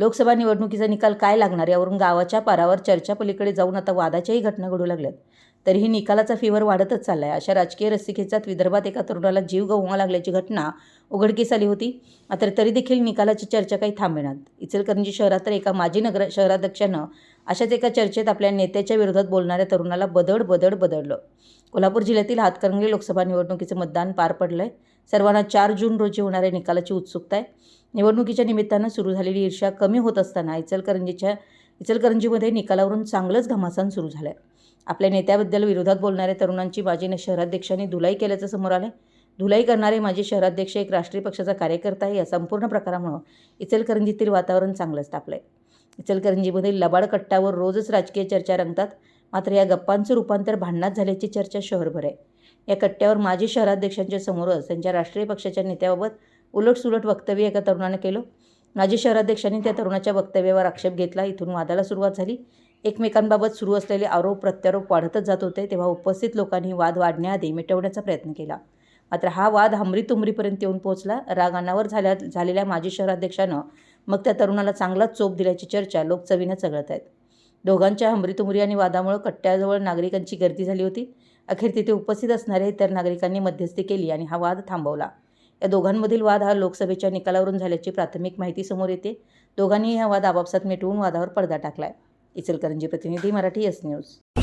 लोकसभा निवडणुकीचा निकाल काय लागणार यावरून गावाच्या पारावर चर्चा पलीकडे जाऊन आता वादाच्याही घटना घडू लागल्यात. तरीही निकालाचा फिवर वाढतच चालला आहे अशा राजकीय रसिकेचा विदर्भात एका तरुणाला जीव गमवा लागल्याची घटना उघडकीस आली होती. मात्र तरी देखील निकालाची चर्चा काही थांबेनात. इचलकरंजी शहरात तर एका माजी नगर शहराध्यक्षानं अशाच एका चर्चेत आपल्या नेत्याच्या विरोधात बोलणाऱ्या तरुणाला बदड बदड बदडलं कोल्हापूर जिल्ह्यातील हातकणंगले लोकसभा निवडणुकीचं मतदान पार पडलं आहे सर्वांना चार जून रोजी होणाऱ्या निकालाची उत्सुकता आहे. निवडणुकीच्या निमित्तानं सुरू झालेली ईर्ष्या कमी होत असताना इचलकरंजीच्या इचलकरंजीमध्ये निकालावरून चांगलंच घमासान सुरू झालं आहे आपल्या नेत्याबद्दल विरोधात बोलणाऱ्या तरुणांची माजी शहराध्यक्षांनी धुलाई केल्याचं समोर आलं आहे धुलाई करणारे माजी शहराध्यक्ष एक राष्ट्रीय पक्षाचा कार्यकर्ता आहे. या संपूर्ण प्रकारामुळं इचलकरंजीतील वातावरण चांगलंच तापलं आहे इचलकरंजीमध्ये लबाडकट्ट्यावर रोजच राजकीय चर्चा रंगतात. मात्र या गप्पांचं रूपांतर भांडणात झाल्याची चर्चा शहरभर आहे. या कट्ट्यावर माजी शहराध्यक्षांच्या समोरच त्यांच्या राष्ट्रीय पक्षाच्या नेत्याबाबत उलटसुलट वक्तव्य एका तरुणानं केलं. माजी शहराध्यक्षांनी त्या तरुणाच्या वक्तव्यावर आक्षेप घेतला. इथून वादाला सुरुवात झाली. एकमेकांबाबत सुरू असलेले आरोप प्रत्यारोप वाढतच जात होते. तेव्हा उपस्थित लोकांनी वाद वाढण्याआधी मिटवण्याचा प्रयत्न केला. मात्र हा वाद हमरीतुमरीपर्यंत येऊन पोहोचला. राग अनावर झाल्या झालेल्या माजी शहराध्यक्षानं मग त्या तरुणाला चांगलाच चोप दिल्याची चर्चा लोकचवीनं चघळत आहेत दोघांच्या हमरीतुमरी आणि वादामुळे कट्ट्याजवळ नागरिकांची गर्दी झाली होती. अखेर तिथे उपस्थित असणाऱ्या इतर नागरिकांनी मध्यस्थी केली आणि हा वाद थांबवला. या दोघांमधील वाद हा लोकसभेच्या निकालावरून झाल्याची प्राथमिक माहिती समोर येते. दोघांनी हा वाद आपापसात मिटवून वादावर पडदा टाकलाय. इचलकरंजी प्रतिनिधी मराठी एस न्यूज.